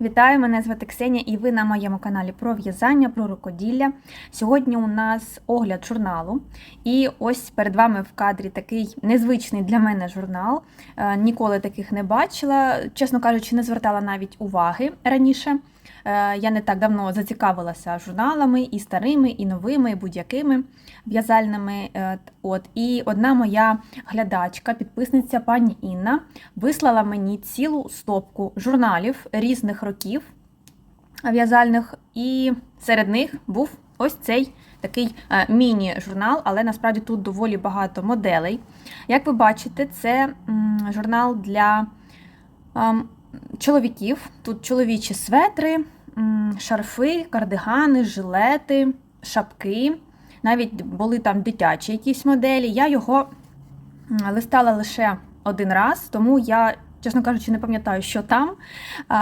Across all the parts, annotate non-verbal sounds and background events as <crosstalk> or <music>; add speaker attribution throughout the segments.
Speaker 1: Вітаю, мене звати Ксенія, і ви на моєму каналі про в'язання, про рукоділля. Сьогодні у нас огляд журналу. І ось перед вами в кадрі такий незвичний для мене журнал. Е, Ніколи таких не бачила. Чесно кажучи, не звертала навіть уваги раніше. Е, Я не так давно зацікавилася журналами і старими, і новими, і будь-якими в'язальними. Е, От і одна моя глядачка, підписниця пані Інна, вислала мені цілу стопку журналів різних років в'язальних, і серед них був ось цей такий е, міні-журнал, але насправді тут доволі багато моделей. Як ви бачите, це журнал для ем, чоловіків. Тут чоловічі светри, шарфи, кардигани, жилети, шапки. Навіть були там дитячі якісь моделі. Я його листала лише один раз, тому я, чесно кажучи, не пам'ятаю, що там.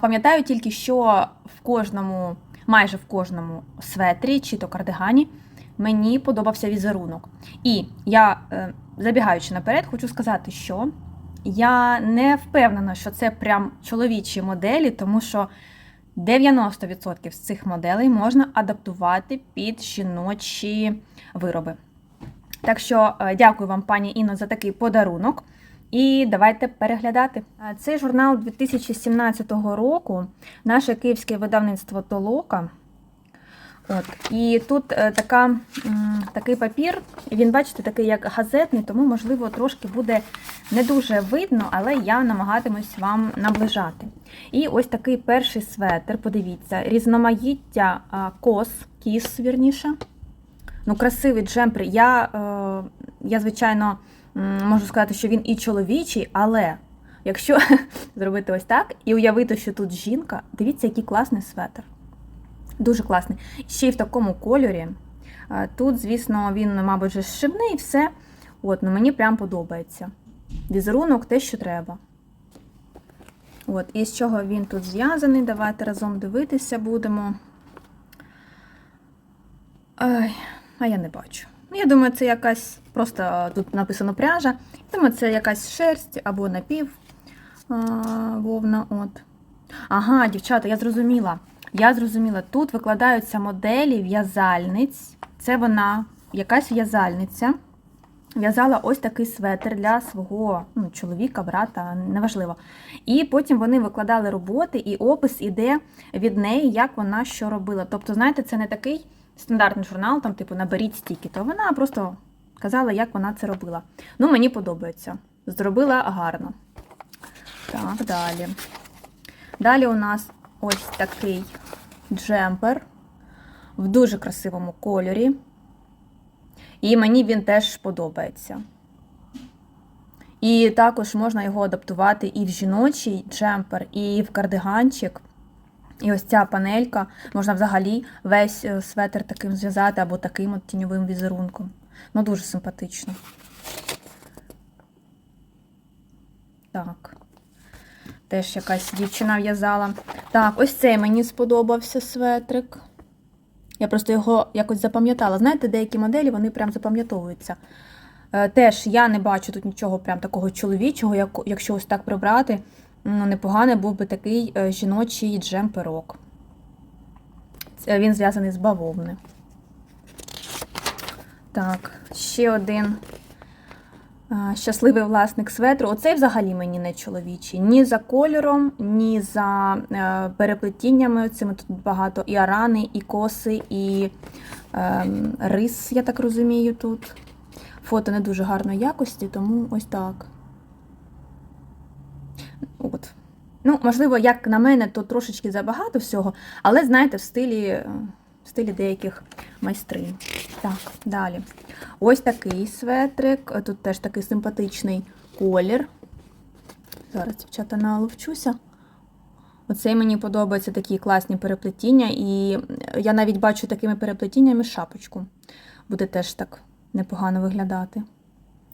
Speaker 1: Пам'ятаю тільки, що в кожному, майже в кожному светрі чи то кардигані мені подобався візерунок. І я, е, забігаючи наперед, хочу сказати, що я не впевнена, що це прям чоловічі моделі, тому що 90% з цих моделей можна адаптувати під жіночі вироби. Так що е, дякую вам, пані Інно, за такий подарунок. І давайте переглядати. Е, Цей журнал 2017 року, наше київське видавництво Толока. От. І тут е, така, такий папір, він, бачите, такий як газетний, тому, можливо, трошки буде не дуже видно, але я намагатимусь вам наближати. І ось такий перший светр, подивіться, різноманіття кос, кіс, вірніше. Ну, красивий джемпер. Я, е, я звичайно, можу сказати, що він і чоловічий, але якщо <laughs> зробити ось так і уявити, що тут жінка, дивіться, який класний светр. Дуже класний. Ще й в такому кольорі. Тут, звісно, він, мабуть, вже зшибний і все. От, ну мені прям подобається. Візерунок те, що треба. От, і з чого він тут зв'язаний, давайте разом дивитися будемо. Ай, а я не бачу. Ну, я думаю, це якась просто тут написано пряжа. Думаю, це якась шерсть або напів а, вовна. От. Ага, дівчата, я зрозуміла. Я зрозуміла, тут викладаються моделі в'язальниць. Це вона, якась в'язальниця. В'язала ось такий светр для свого ну, чоловіка, брата, неважливо. І потім вони викладали роботи, і опис іде від неї, як вона що робила. Тобто, знаєте, це не такий стандартний журнал, там, типу, наберіть стільки, то вона просто казала, як вона це робила. Ну, мені подобається. Зробила гарно. Так, далі. Далі у нас ось такий джемпер в дуже красивому кольорі. І мені він теж подобається. І також можна його адаптувати і в жіночий джемпер, і в кардиганчик. І ось ця панелька, можна взагалі весь е, светр таким зв'язати або таким от тіньовим візерунком. Ну, дуже симпатично. Так. Теж якась дівчина в'язала. Так, ось цей мені сподобався светрик. Я просто його якось запам'ятала. Знаєте, деякі моделі вони прям запам'ятовуються. Е, Теж я не бачу тут нічого прям такого чоловічого, як, якщо ось так прибрати, ну, непоганий був би такий е, жіночий джемперок. Він зв'язаний з бавовни. Так, ще один щасливий власник светру. Оцей взагалі мені не чоловічий. Ні за кольором, ні за е, переплетіннями. Цими тут багато і арани, і коси, і е, рис, я так розумію, тут. Фото не дуже гарної якості, тому ось так. От. Ну, можливо, як на мене, то трошечки забагато всього, але знаєте, в стилі, е, в стилі деяких майстринь. Так, далі. Ось такий светрик. Тут теж такий симпатичний колір. Зараз, дівчата, наловчуся. Оцей мені подобаються такі класні переплетіння, і я навіть бачу такими переплетіннями шапочку. Буде теж так непогано виглядати.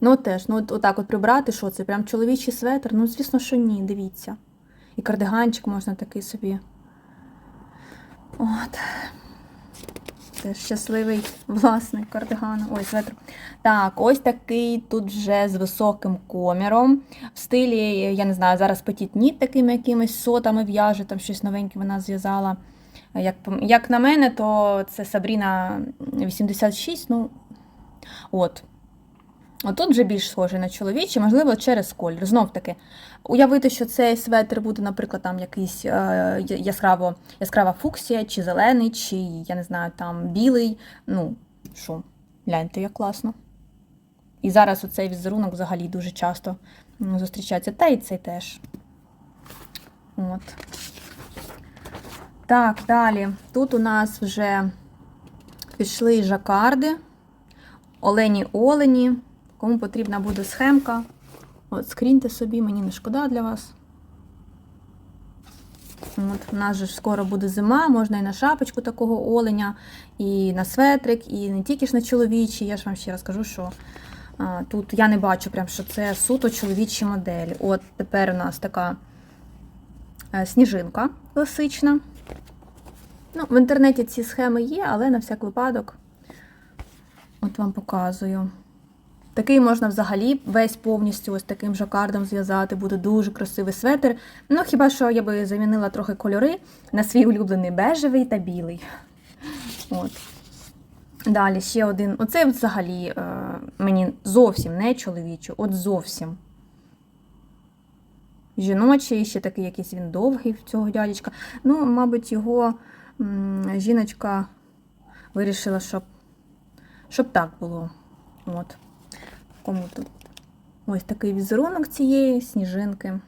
Speaker 1: Ну, теж, ну, от, отак от прибрати, що це? Прям чоловічий светр? Ну, звісно, що ні, дивіться. І кардиганчик можна такий собі. От. Це щасливий власник кардигану. Ой, светр. Так, ось такий тут вже з високим коміром. В стилі, я не знаю, зараз Petit такими якимись сотами в'яже, там щось новеньке вона зв'язала. Як, як на мене, то це Сабріна 86. Ну, от. Отут вже більш схожий на чоловічий, можливо, через колір. Знов таки, уявити, що цей светр буде, наприклад, там якийсь е, яскраво, яскрава фуксія, чи зелений, чи я не знаю, там білий. Ну, що, гляньте, як класно. І зараз оцей візерунок взагалі дуже часто м, зустрічається. Та і цей теж. От. Так, далі. Тут у нас вже пішли жакарди, олені олені. Кому потрібна буде схемка, от скріньте собі, мені не шкода для вас. От, у нас же скоро буде зима, можна і на шапочку такого оленя, і на светрик, і не тільки ж на чоловічі. Я ж вам ще раз кажу, що а, тут я не бачу, прям, що це суто чоловічі моделі. От тепер у нас така е, сніжинка класична. Ну, в інтернеті ці схеми є, але на всяк випадок, от вам показую. Такий можна взагалі весь повністю ось таким жакардом зв'язати, буде дуже красивий светр. Ну, хіба що я би замінила трохи кольори на свій улюблений бежевий та білий. От. Далі ще один. Оцей взагалі е, мені зовсім не чоловічий, от зовсім. Жіночий, ще такий якийсь він довгий в цього дядечка. Ну, мабуть, його м, жіночка вирішила, щоб, щоб так було. От. Кому тут? Ось такий візерунок цієї сніжинки.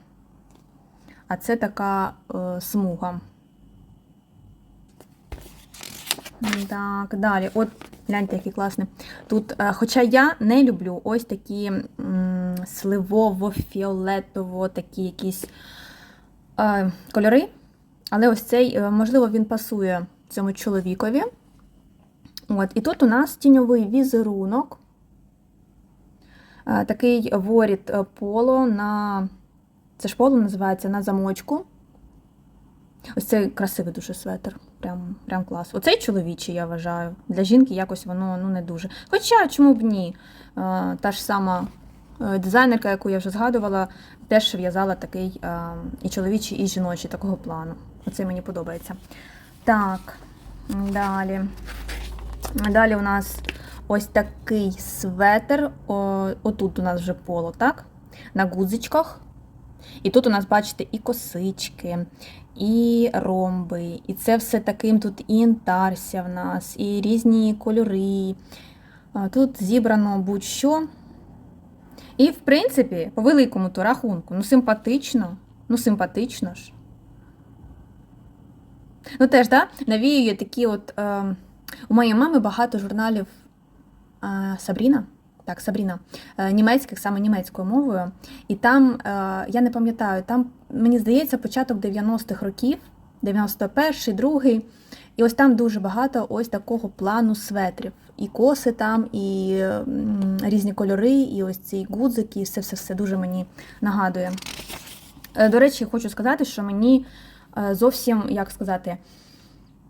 Speaker 1: А це така е, смуга. Так, далі. От, гляньте, який класний. Тут, е, хоча я не люблю ось такі сливово-фіолетово, такі якісь е, кольори. Але ось цей, е, можливо, він пасує цьому чоловікові. От, і тут у нас тіньовий візерунок. Е, Такий воріт е, поло на. Це ж поло називається на замочку. Ось цей красивий дуже светр. Прям, прям клас. Оцей чоловічий, я вважаю. Для жінки якось воно ну, не дуже. Хоча, чому б ні? Е, Та ж сама дизайнерка, яку я вже згадувала, теж в'язала такий і чоловічий, і жіночий такого плану. Оцей мені подобається. Так, далі. Далі у нас ось такий светр. О, отут у нас вже поло, так? На гудзичках. І тут у нас, бачите, і косички, і ромби, і це все таким тут і інтарся в нас, і різні кольори. Тут зібрано будь-що. І, в принципі, по великому то рахунку, ну симпатично, ну симпатично ж. Ну теж, да, навіює такі от. Е, у моєї мами багато журналів Сабріна. Так, Сабріна, е, німецьких, саме німецькою мовою. І там, е, я не пам'ятаю, там, мені здається, початок 90-х років, 91-й, 2-й. І ось там дуже багато ось такого плану светрів. І коси там, і різні кольори, і ось ці гудзики, і все-все-все дуже мені нагадує. Е, До речі, хочу сказати, що мені зовсім, як сказати,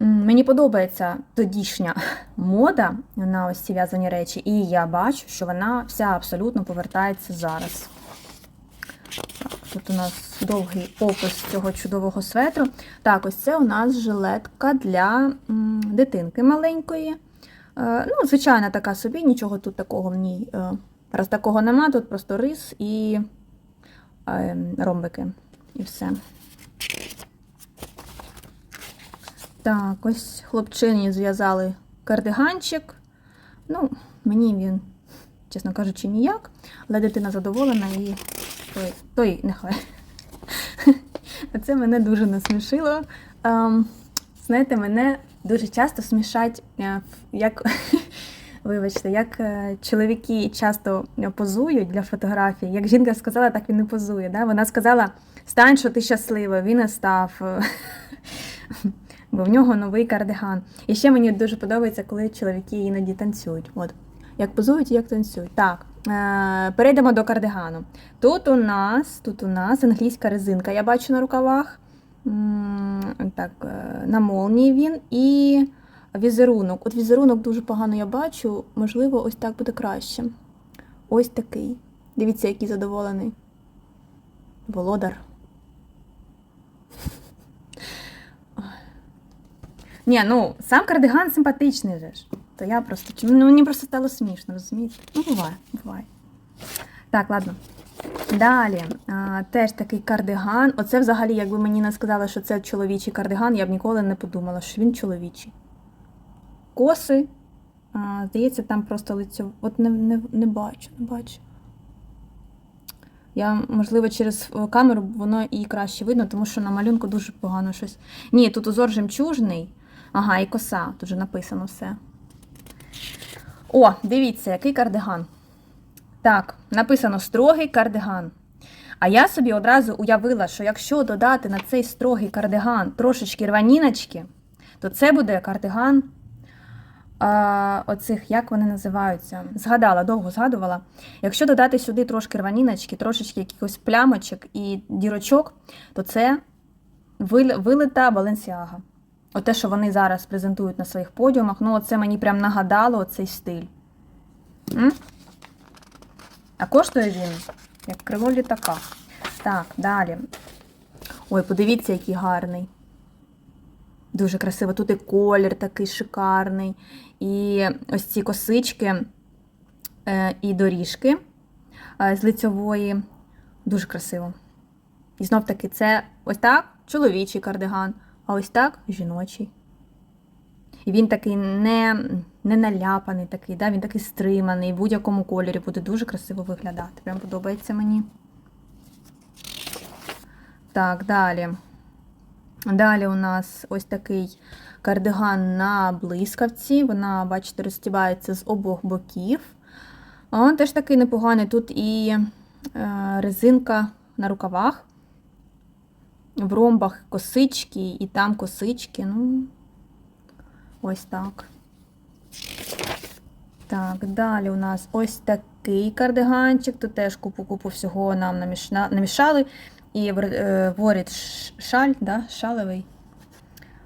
Speaker 1: мені подобається тодішня мода на ось ці в'язані речі, і я бачу, що вона вся абсолютно повертається зараз. Так, тут у нас довгий опис цього чудового светру. Так, ось це у нас жилетка для дитинки маленької. Е, ну, звичайна така собі, нічого тут такого в ній. Е, раз такого нема, тут просто рис і е, ромбики. І все. Так, ось хлопчині зв'язали кардиганчик. Ну, мені він, чесно кажучи, ніяк, але дитина задоволена і той, той нехай. <laughs> Це мене дуже насмішило. Ем, знаєте, мене дуже часто смішать, е, як, <laughs> вибачте, як е, чоловіки часто позують для фотографій. Як жінка сказала, так він не позує. Да? Вона сказала, стань, що ти щаслива, він не став. <laughs> Бо в нього новий кардиган. І ще мені дуже подобається, коли чоловіки іноді танцюють. От. Як позують і як танцюють. Так, е, перейдемо до кардигану. Тут у нас тут у нас англійська резинка, я бачу на рукавах. Так, е, на молнії він. І візерунок. От візерунок дуже погано я бачу, можливо, ось так буде краще. Ось такий. Дивіться, який задоволений. Володар. Ні, ну сам кардиган симпатичний вже ж. То я просто. Ну, мені просто стало смішно, розумієте? Ну, буває, буває. Так, ладно. Далі, а, теж такий кардиган. Оце взагалі, якби мені не сказали, що це чоловічий кардиган, я б ніколи не подумала, що він чоловічий. Коси. А, здається, там просто лицьо. От не, не, не бачу, не бачу. Я, можливо, через е, камеру воно і краще видно, тому що на малюнку дуже погано щось. Ні, тут узор жемчужний. Ага, і коса. Тут вже написано все. О, дивіться, який кардиган. Так, написано строгий кардиган. А я собі одразу уявила, що якщо додати на цей строгий кардиган трошечки рваніночки, то це буде кардиган а, оцих, як вони називаються? Згадала, довго згадувала. Якщо додати сюди трошки рваніночки, трошечки якихось плямочок і дірочок, то це вилита Баленсіага. Оте, що вони зараз презентують на своїх подіумах, ну це мені прям нагадало оцей стиль. М? А коштує він, як крило літака. Так, далі. Ой, подивіться, який гарний. Дуже красиво. Тут і колір такий шикарний. І ось ці косички е, і доріжки е, з лицьової. Дуже красиво. І знов таки, це ось так чоловічий кардиган, а ось так жіночий. І він такий не, не наляпаний, такий, да? він такий стриманий, в будь-якому кольорі буде дуже красиво виглядати. Прям подобається мені. Так, далі. Далі у нас ось такий кардиган на блискавці. Вона, бачите, розстібається з обох боків. О, теж такий непоганий. Тут і е, резинка на рукавах. В ромбах косички, і там косички. Ну, ось так. Так, далі у нас ось такий кардиганчик. Тут теж купу-купу всього нам намішали. І е, воріт шаль, да? шалевий.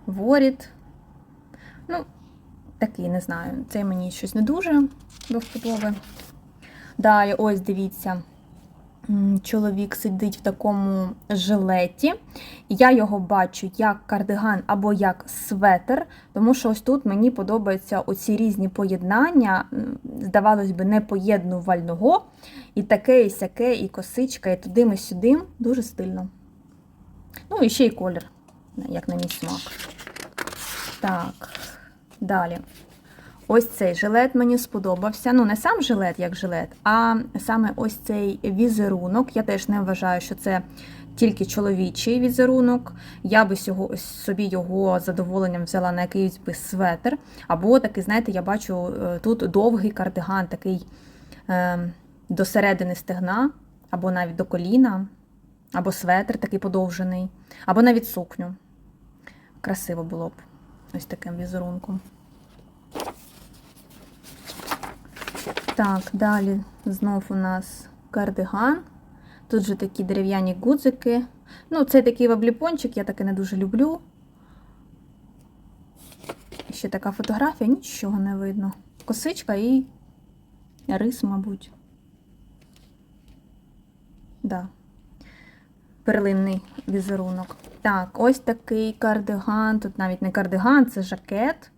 Speaker 1: Воріт. Ну, такий, не знаю. Цей мені щось не дуже до вподоби. Далі, ось дивіться. Чоловік сидить в такому жилеті. Я його бачу як кардиган або як светр, тому що ось тут мені подобаються оці різні поєднання, здавалось би, непоєднувального. І таке, і сяке, і косичка, і туди і сюди. Дуже стильно. Ну, і ще й колір, як на мій смак. Так, далі. Ось цей жилет мені сподобався. Ну, не сам жилет, як жилет, а саме ось цей візерунок. Я теж не вважаю, що це тільки чоловічий візерунок. Я би сього, собі його з задоволенням взяла на якийсь би светр. Або такий, знаєте, я бачу е, тут довгий кардиган, такий е, до середини стегна, або навіть до коліна, або светр такий подовжений, або навіть сукню. Красиво було б ось таким візерунком. Так, далі знов у нас кардиган. Тут же такі дерев'яні гудзики. Ну, це такий вабліпончик, я таке не дуже люблю. Ще така фотографія, нічого не видно. Косичка і рис, мабуть. Да. Перлинний візерунок. Так, ось такий кардиган. Тут навіть не кардиган, це жакет.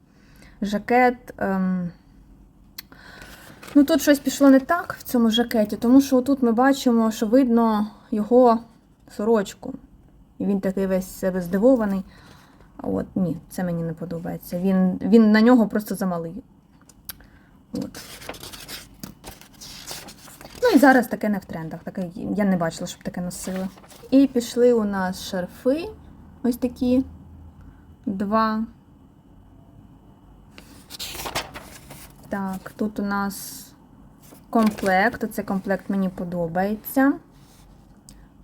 Speaker 1: Жакет. Ем... Ну, тут щось пішло не так в цьому жакеті, тому що тут ми бачимо, що видно його сорочку. І він такий весь себе здивований. А От, ні, це мені не подобається. Він, він на нього просто замалий. От. Ну і зараз таке не в трендах. Таке, я не бачила, щоб таке носили. І пішли у нас шарфи. Ось такі два. Так, тут у нас комплект. Оцей комплект мені подобається.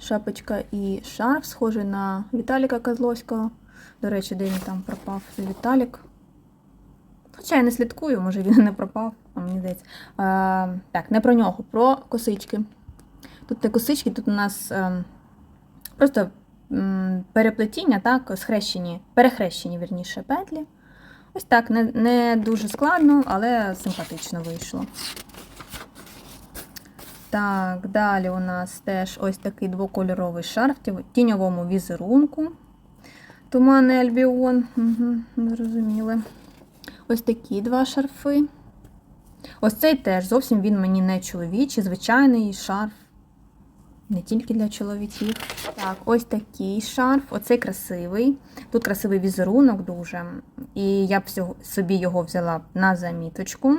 Speaker 1: Шапочка і шарф, схожий на Віталіка Козловського. До речі, де він там пропав? Віталік. Хоча я не слідкую, може він не пропав, а мені здається. А, так, не про нього, про косички. Тут те косички, тут у нас ем, просто м, переплетіння, так, схрещені, перехрещені, вірніше, петлі. Ось так, не, не дуже складно, але симпатично вийшло. Так, далі у нас теж ось такий двокольоровий шарф в тіньовому візерунку. Туманний альбіон. Угу, зрозуміли. Ось такі два шарфи. Ось цей теж зовсім він мені не чоловічий, звичайний шарф. Не тільки для чоловіків. Так, ось такий шарф. Оцей красивий. Тут красивий візерунок дуже. І я б собі його взяла на заміточку.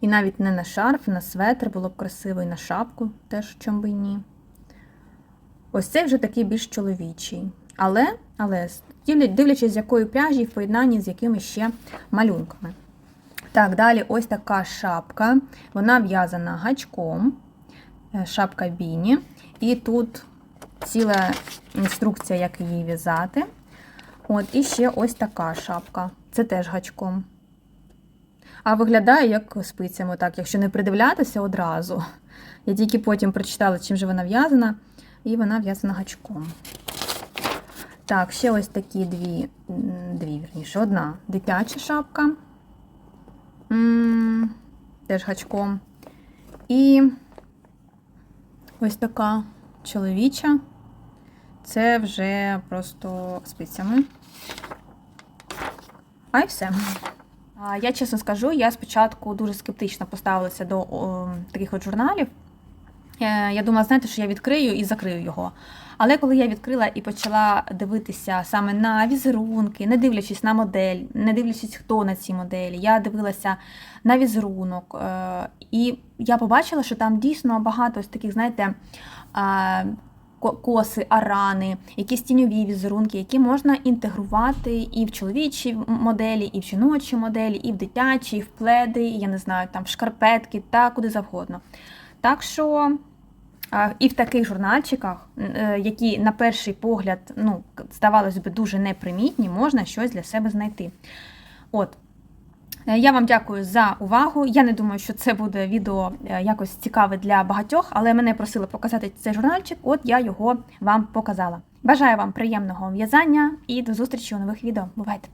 Speaker 1: І навіть не на шарф, на светр було б красиво, і на шапку теж чом би ні. Ось цей вже такий більш чоловічий. Але, але дивлячись, з якої пряжі в поєднанні з якими ще малюнками. Так, далі ось така шапка. Вона в'язана гачком. Е, Шапка Біні. І тут ціла інструкція, як її в'язати. От, і ще ось така шапка. Це теж гачком. А виглядає як спицями, так, якщо не придивлятися одразу. Я тільки потім прочитала, чим же вона в'язана, і вона в'язана гачком. Так, ще ось такі дві, дві вірніше, одна дитяча шапка. Теж гачком. І ось така чоловіча. Це вже просто спицями. А й все. Я чесно скажу, я спочатку дуже скептично поставилася до о, таких от журналів. Е, Я думала, знаєте, що я відкрию і закрию його. Але коли я відкрила і почала дивитися саме на візерунки, не дивлячись на модель, не дивлячись, хто на цій моделі, я дивилася на візерунок. е, І я побачила, що там дійсно багато ось таких, знаєте, коси, арани, якісь тіньові візерунки, які можна інтегрувати і в чоловічій моделі, і в жіночій моделі, і в дитячій, і в пледи, і, я не знаю, там в шкарпетки та куди завгодно. Так що і в таких журнальчиках, е, які на перший погляд, ну, здавалось би, дуже непримітні, можна щось для себе знайти. От. Е, Я вам дякую за увагу. Я не думаю, що це буде відео е, якось цікаве для багатьох, але мене просили показати цей журнальчик, от я його вам показала. Бажаю вам приємного в'язання і до зустрічі у нових відео. Бувайте!